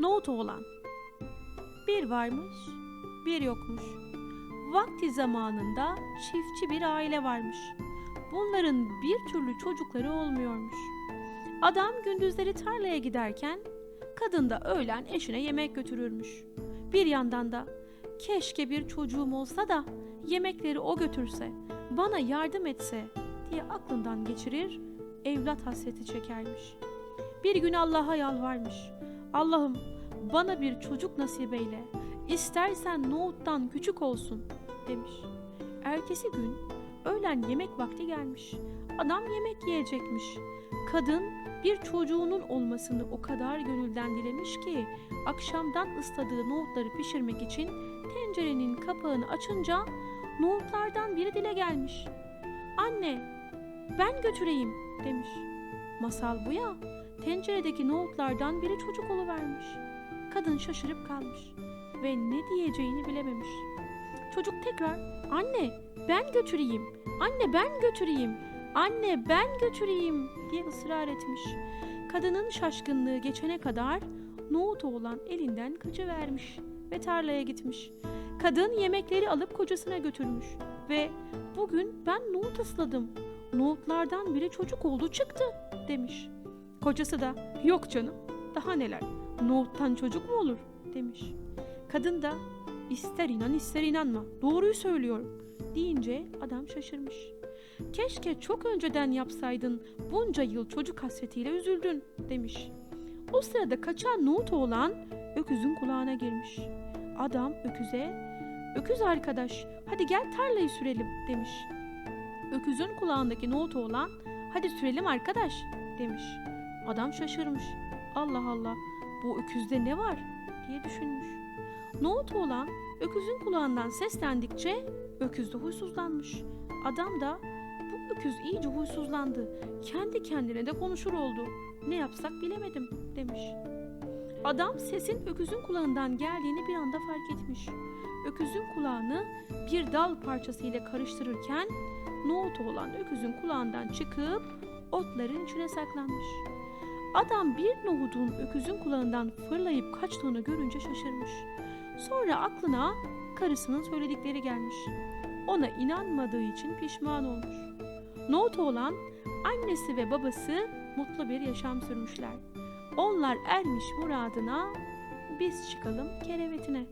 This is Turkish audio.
Nohut oğlan. Bir varmış, bir yokmuş. Vakti zamanında çiftçi bir aile varmış. Bunların bir türlü çocukları olmuyormuş. Adam gündüzleri tarlaya giderken kadın da öğlen eşine yemek götürürmüş. Bir yandan da keşke bir çocuğum olsa da yemekleri o götürse, bana yardım etse diye aklından geçirir, evlat hasreti çekermiş. Bir gün Allah'a yalvarmış. Allah'ım bana bir çocuk nasip eyle. İstersen nohuttan küçük olsun demiş. Ertesi gün öğlen yemek vakti gelmiş. Adam yemek yiyecekmiş. Kadın bir çocuğunun olmasını o kadar gönülden dilemiş ki akşamdan ısladığı nohutları pişirmek için tencerenin kapağını açınca nohutlardan biri dile gelmiş. Anne ben götüreyim demiş. Masal bu ya. Tenceredeki nohutlardan biri çocuk oluvermiş. Kadın şaşırıp kalmış ve ne diyeceğini bilememiş. Çocuk tekrar anne ben götüreyim, anne ben götüreyim, anne ben götüreyim diye ısrar etmiş. Kadının şaşkınlığı geçene kadar nohut oğlan elinden kaçıvermiş ve tarlaya gitmiş. Kadın yemekleri alıp kocasına götürmüş ve bugün ben nohut ısladım. Nohutlardan biri çocuk oldu çıktı demiş. Kocası da yok canım daha neler nohuttan çocuk mu olur demiş. Kadın da ister inan ister inanma doğruyu söylüyorum deyince adam şaşırmış. Keşke çok önceden yapsaydın bunca yıl çocuk hasretiyle üzüldün demiş. O sırada kaçan nohut oğlan öküzün kulağına girmiş. Adam öküze öküz arkadaş hadi gel tarlayı sürelim demiş. Öküzün kulağındaki nohut oğlan hadi sürelim arkadaş demiş. Adam şaşırmış. Allah Allah bu öküzde ne var diye düşünmüş. Nohut oğlan öküzün kulağından seslendikçe öküz de huysuzlanmış. Adam da bu öküz iyice huysuzlandı. Kendi kendine de konuşur oldu. Ne yapsak bilemedim demiş. Adam sesin öküzün kulağından geldiğini bir anda fark etmiş. Öküzün kulağını bir dal parçası ile karıştırırken nohut olan öküzün kulağından çıkıp otların içine saklanmış. Adam bir nohudun öküzün kulağından fırlayıp kaçtığını görünce şaşırmış. Sonra aklına karısının söyledikleri gelmiş. Ona inanmadığı için pişman olmuş. Nohut olan annesi ve babası mutlu bir yaşam sürmüşler. Onlar ermiş muradına, biz çıkalım kerevetine.